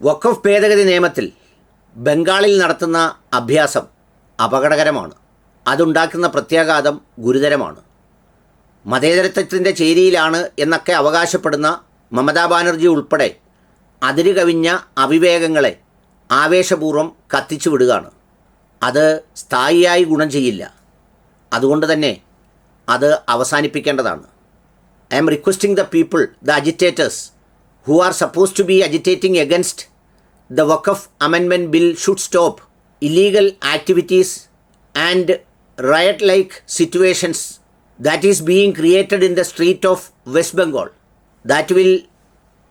വഖഫ് ഭേദഗതി നിയമത്തിൽ ബംഗാളിൽ നടത്തുന്ന അഭ്യാസം അപകടകരമാണ്. അതുണ്ടാക്കുന്ന പ്രത്യാഘാതം ഗുരുതരമാണ്. മതേതരത്വത്തിന്റെ ചേരിയിലാണ് എന്നൊക്കെ അവകാശപ്പെടുന്ന മമതാ ബാനർജി ഉൾപ്പെടെ അതിരു കവിഞ്ഞ അവിവേകങ്ങളെ ആവേശപൂർവം കത്തിച്ചു വിടുകയാണ്. അത് സ്ഥായിയായി ഗുണം ചെയ്യില്ല. അതുകൊണ്ട് തന്നെ അത് അവസാനിപ്പിക്കേണ്ടതാണ്. I'm requesting the people the agitators who are supposed to be agitating against the Wakaf Amendment Bill should stop. Illegal activities and riot like situations that is being created in the street of West Bengal that will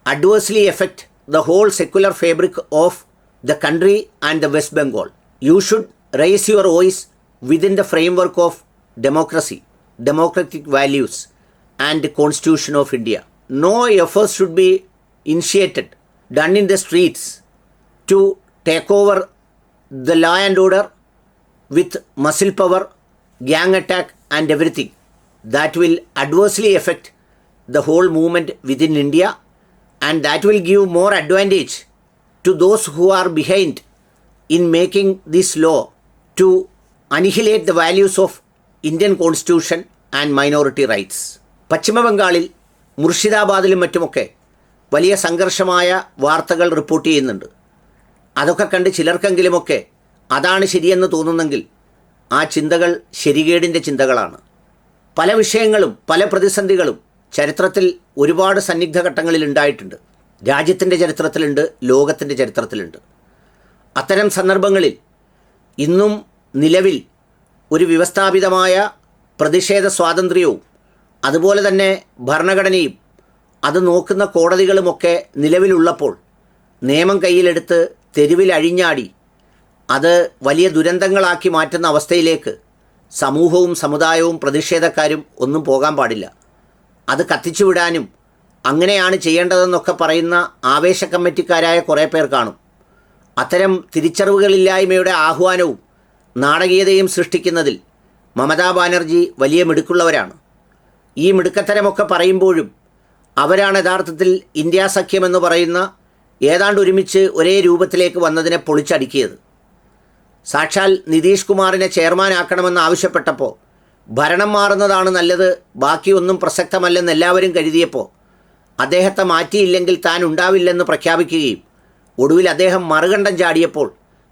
adversely affect the whole secular fabric of the country and the West Bengal. You should raise your voice within the framework of democracy, democratic values, and the Constitution of India. No efforts should be initiated, done in the streets to take over the law and order with muscle power, gang attack, and everything that will adversely affect the whole movement within India and that will give more advantage to those who are behind in making this law to annihilate the values of Indian constitution and minority rights. പശ്ചിമ ബംഗാളിൽ മുർഷിദാബാദിലും മറ്റുമൊക്കെ വലിയ സംഘർഷമായ വാർത്തകൾ report ചെയ്യുന്നുണ്ട്. അതൊക്കെ കണ്ട് ചിലർക്കെങ്കിലുമൊക്കെ അതാണ് ശരിയെന്ന് തോന്നുന്നെങ്കിൽ ആ ചിന്തകൾ ശരികേടിന്റെ ചിന്തകളാണ്. പല വിഷയങ്ങളും പല പ്രതിസന്ധികളും ചരിത്രത്തിൽ ഒരുപാട് സന്നിഗ്ധ ഘട്ടങ്ങളിൽ ഉണ്ടായിട്ടുണ്ട്. രാജ്യത്തിന്റെ ചരിത്രത്തിലുണ്ട് ലോകത്തിന്റെ ചരിത്രത്തിലുണ്ട്. അത്തരം സന്ദർഭങ്ങളിൽ ഇന്നും നിലവിൽ ഒരു വ്യവസ്ഥാപിതമായ പ്രതിഷേധ സ്വാതന്ത്ര്യവും അതുപോലെ തന്നെ ഭരണഘടനയും അത് നോക്കുന്ന കോടതികളുമൊക്കെ നിലവിലുള്ളപ്പോൾ നിയമം കയ്യിലെടുത്ത് തെരുവിൽ അഴിഞ്ഞാടി അത് വലിയ ദുരന്തങ്ങളാക്കി മാറ്റുന്ന അവസ്ഥയിലേക്ക് സമൂഹവും സമുദായവും പ്രതിഷേധക്കാരും ഒന്നും പോകാൻ പാടില്ല. അത് കത്തിച്ചുവിടാനും അങ്ങനെയാണ് ചെയ്യേണ്ടതെന്നൊക്കെ പറയുന്ന ആവേശ കമ്മിറ്റിക്കാരായ കുറേ പേർ കാണും. അത്തരം തിരിച്ചറിവുകളില്ലായ്മയുടെ ആഹ്വാനവും നാടകീയതയും സൃഷ്ടിക്കുന്നതിൽ മമതാ ബാനർജി വലിയ മിടുക്കുള്ളവരാണ്. ഈ മിടുക്കത്തരമൊക്കെ പറയുമ്പോഴും അവരാണ് യഥാർത്ഥത്തിൽ സഖ്യം എന്ന് പറയുന്ന ഏതാണ്ട് ഒരുമിച്ച് ഒരേ രൂപത്തിലേക്ക് വന്നതിനെ പൊളിച്ചടുക്കിയത്. സാക്ഷാൽ നിതീഷ് കുമാറിനെ ചെയർമാനാക്കണമെന്ന് ആവശ്യപ്പെട്ടപ്പോൾ ഭരണം മാറുന്നതാണ് നല്ലത് ബാക്കിയൊന്നും പ്രസക്തമല്ലെന്ന് എല്ലാവരും കരുതിയപ്പോൾ അദ്ദേഹത്തെ മാറ്റിയില്ലെങ്കിൽ താൻ ഉണ്ടാവില്ലെന്ന് പ്രഖ്യാപിക്കുകയും ഒടുവിൽ അദ്ദേഹം മറുകണ്ഠം ചാടിയപ്പോൾ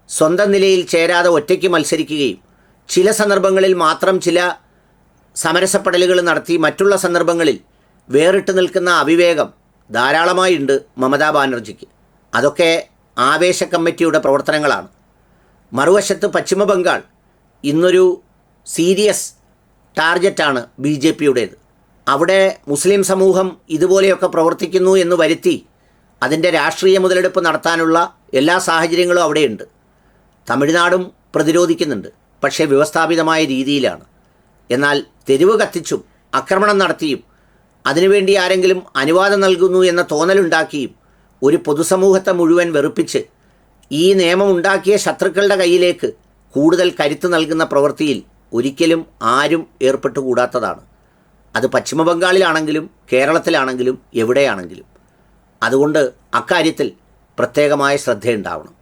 സ്വന്തം നിലയിൽ ചേരാതെ ഒറ്റയ്ക്ക് മത്സരിക്കുകയും ചില സന്ദർഭങ്ങളിൽ മാത്രം ചില സമരസപ്പെടലുകൾ നടത്തി മറ്റുള്ള സന്ദർഭങ്ങളിൽ വേറിട്ട് നിൽക്കുന്ന അവിവേകം ധാരാളമായുണ്ട് മമതാ ബാനർജിക്ക്. അതൊക്കെ ആവേശ കമ്മിറ്റിയുടെ പ്രവർത്തനങ്ങളാണ്. മറുവശത്ത് പശ്ചിമ ബംഗാൾ ഇന്നൊരു സീരിയസ് ടാർഗറ്റാണ് ബി ജെ പിയുടേത്. അവിടെ മുസ്ലിം സമൂഹം ഇതുപോലെയൊക്കെ പ്രവർത്തിക്കുന്നു എന്ന് വരുത്തി അതിന്റെ രാഷ്ട്രീയ മുതലെടുപ്പ് നടത്താനുള്ള എല്ലാ സാഹചര്യങ്ങളും അവിടെയുണ്ട്. തമിഴ്നാടും പ്രതിരോധിക്കുന്നുണ്ട് പക്ഷേ വ്യവസ്ഥാപിതമായ രീതിയിലാണ്. എന്നാൽ തെരുവ് കത്തിച്ചും ആക്രമണം നടത്തിയും അതിനുവേണ്ടി ആരെങ്കിലും അനുവാദം നൽകുന്നു എന്ന തോന്നലുണ്ടാക്കിയും ഒരു പൊതുസമൂഹത്തെ മുഴുവൻ വെറുപ്പിച്ച് ഈ നിയമം ഉണ്ടാക്കിയ ശത്രുക്കളുടെ കയ്യിലേക്ക് കൂടുതൽ കരുത്ത് നൽകുന്ന പ്രവൃത്തിയിൽ ഒരിക്കലും ആരും ഏർപ്പെട്ടുകൂടാത്തതാണ്. അത് പശ്ചിമ ബംഗാളിലാണെങ്കിലും കേരളത്തിലാണെങ്കിലും എവിടെയാണെങ്കിലും. അതുകൊണ്ട് അക്കാര്യത്തിൽ പ്രത്യേകമായ ശ്രദ്ധയുണ്ടാവണം.